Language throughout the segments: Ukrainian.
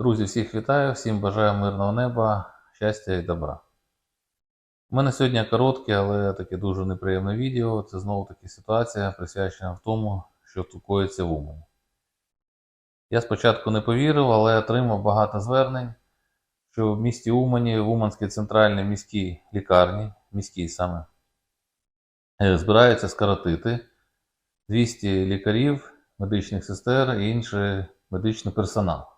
Друзі, всіх вітаю, всім бажаю мирного неба, щастя і добра. У мене сьогодні коротке, але таке дуже неприємне відео. Це знову таки ситуація, присвячена в тому, що тут коїться в Умані. Я спочатку не повірив, але отримав багато звернень, що в місті Умані, в Уманській центральній міській лікарні, міській саме, е, збираються скоротити 200 лікарів, медичних сестер і інший медичний персонал.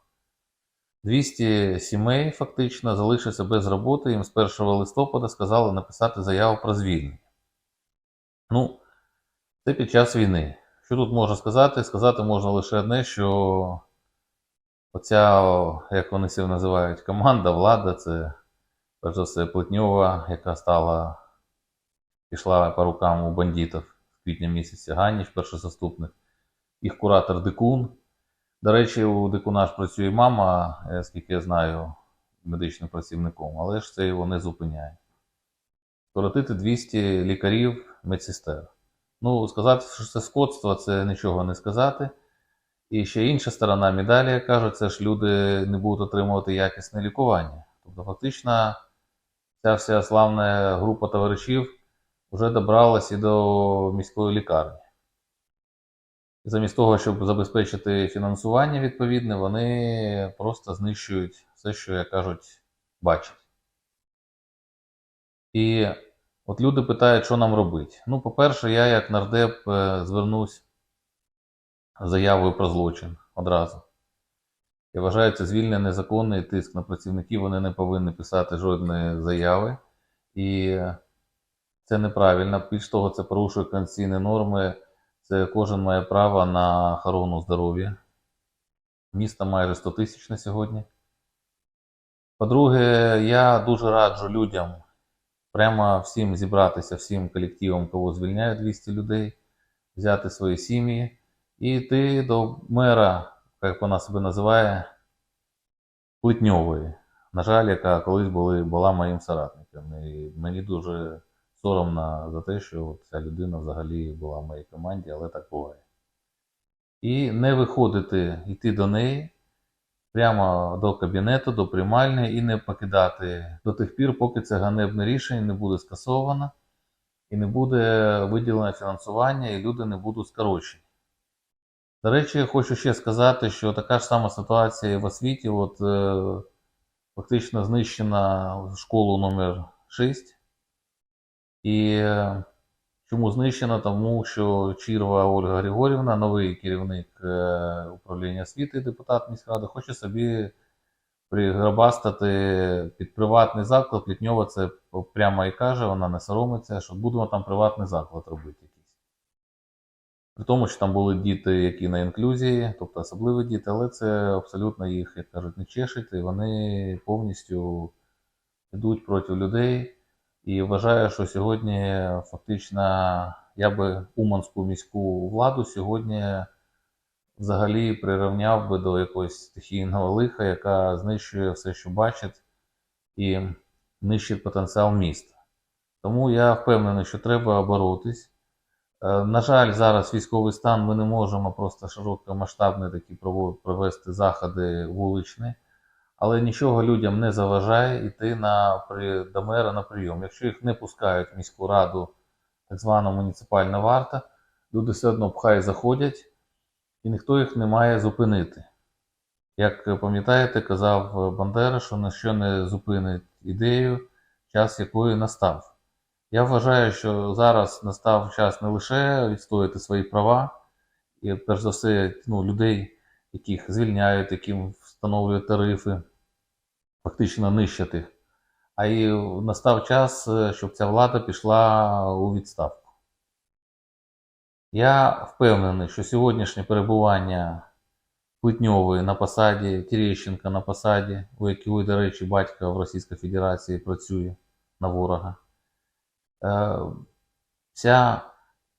200 сімей фактично залишаться без роботи. Їм з 1 листопада сказали написати заяву про звільнення. Ну, це під час війни. Що тут можна сказати? Сказати можна лише одне, що оця, як вони себе називають, команда, влада, це перш за все Плетньова, яка стала, пішла по рукам у бандитів в квітня місяці, Ганіч, перший заступник, їх куратор Дикун. До речі, у Дикуна ж працює мама, е, скільки я знаю, медичним працівником, але ж це його не зупиняє. Скоротити 200 лікарів, медсестер. Ну, сказати, що це скотство, це нічого не сказати. І ще інша сторона медалі, кажуть, це ж люди не будуть отримувати якісне лікування. Тобто, фактично, ця вся славна група товаришів вже добралась і до міської лікарні. Замість того, щоб забезпечити фінансування відповідне, вони просто знищують все, що, як кажуть, бачать. І от люди питають, що нам робити. Ну, по-перше, я як нардеп е, звернусь заявою про злочин одразу. Я вважаю, це звільнення незаконний тиск на працівників, вони не повинні писати жодної заяви. І це неправильно. Більш того, це порушує конституційні норми. Це кожен має право на охорону здоров'я. Місто майже 100 тисяч на сьогодні. По-друге, я дуже раджу людям прямо всім зібратися, всім колективам, кого звільняють 200 людей, взяти свої сім'ї і йти до мера, як вона себе називає, Плетньової. На жаль, яка колись були, була моїм соратником. І мені дуже соромно за те, що ця людина взагалі була в моїй команді, але так буває. І не виходити, йти до неї прямо до кабінету, до приймальні і не покидати до тих пір, поки це ганебне рішення не буде скасовано і не буде виділено фінансування, і люди не будуть скорочені. До речі, я хочу ще сказати, що така ж сама ситуація в освіті. От, е, фактично знищена школу номер 6 і е, чому знищена? Тому що Чірва Ольга Григорівна, новий керівник е, управління освіти, депутат міськради, хоче собі приграбастати під приватний заклад. Літньова це прямо і каже, вона не соромиться, що будемо там приватний заклад робити якийсь. При тому, що там були діти, які на інклюзії, тобто особливі діти, але це абсолютно їх, як кажуть, не чешить, і вони повністю йдуть проти людей. І вважаю, що сьогодні фактично я би Уманську міську владу сьогодні взагалі прирівняв би до якогось стихійного лиха, яка знищує все, що бачить, і нищить потенціал міста. Тому я впевнений, що треба боротись. Е, На жаль, зараз військовий стан ми не можемо просто широкомасштабні такі провести заходи вуличні, але нічого людям не заважає йти на, до мера на прийом. Якщо їх не пускають в міську раду, так звана муніципальна варта, люди все одно пхай заходять, і ніхто їх не має зупинити. Як пам'ятаєте, казав Бандера, що ніщо не зупинить ідею, час якої настав. Я вважаю, що зараз настав час не лише відстояти свої права, і перш за все ну, людей, яких звільняють, яким встановлюють тарифи, фактично нищать їх, а й настав час, е, щоб ця влада пішла у відставку. Я впевнений, що сьогоднішнє перебування Плетньової на посаді, Терещенка на посаді, у якої, до речі, батько в Російській Федерації працює на ворога. Е, Вся,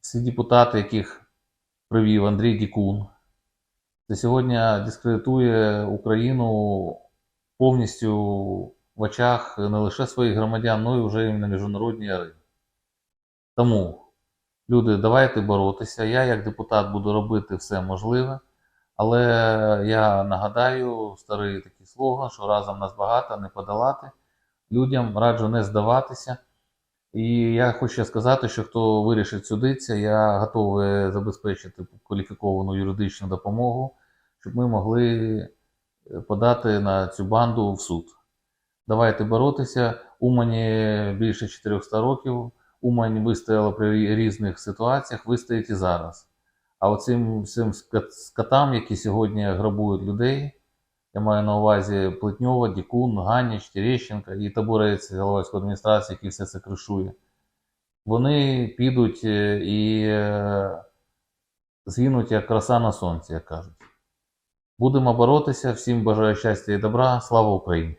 всі депутати, яких привів Андрій Дікун, це сьогодні дискредитує Україну повністю в очах не лише своїх громадян, але й вже і на міжнародній арені. Тому, люди, давайте боротися. Я, як депутат, буду робити все можливе, Але я нагадаю старий такий слоган, що разом нас багато, не подолати. Людям раджу не здаватися. І я хочу ще сказати, що хто вирішить судитися, я готовий забезпечити кваліфіковану юридичну допомогу, щоб ми могли подати на цю банду в суд. Давайте боротися. Умані більше 400 років. Умань вистояла при різних ситуаціях, вистоїть і зараз. А оцим цим скотам, які сьогодні грабують людей, я маю на увазі Плетньова, Дікун, Ганіч, Терещенка і Табурець, голова військової адміністрації, який все це кришує. Вони підуть е, і е, згинуть як краса на сонці, як кажуть. Будемо боротися. Всім бажаю щастя і добра. Слава Україні!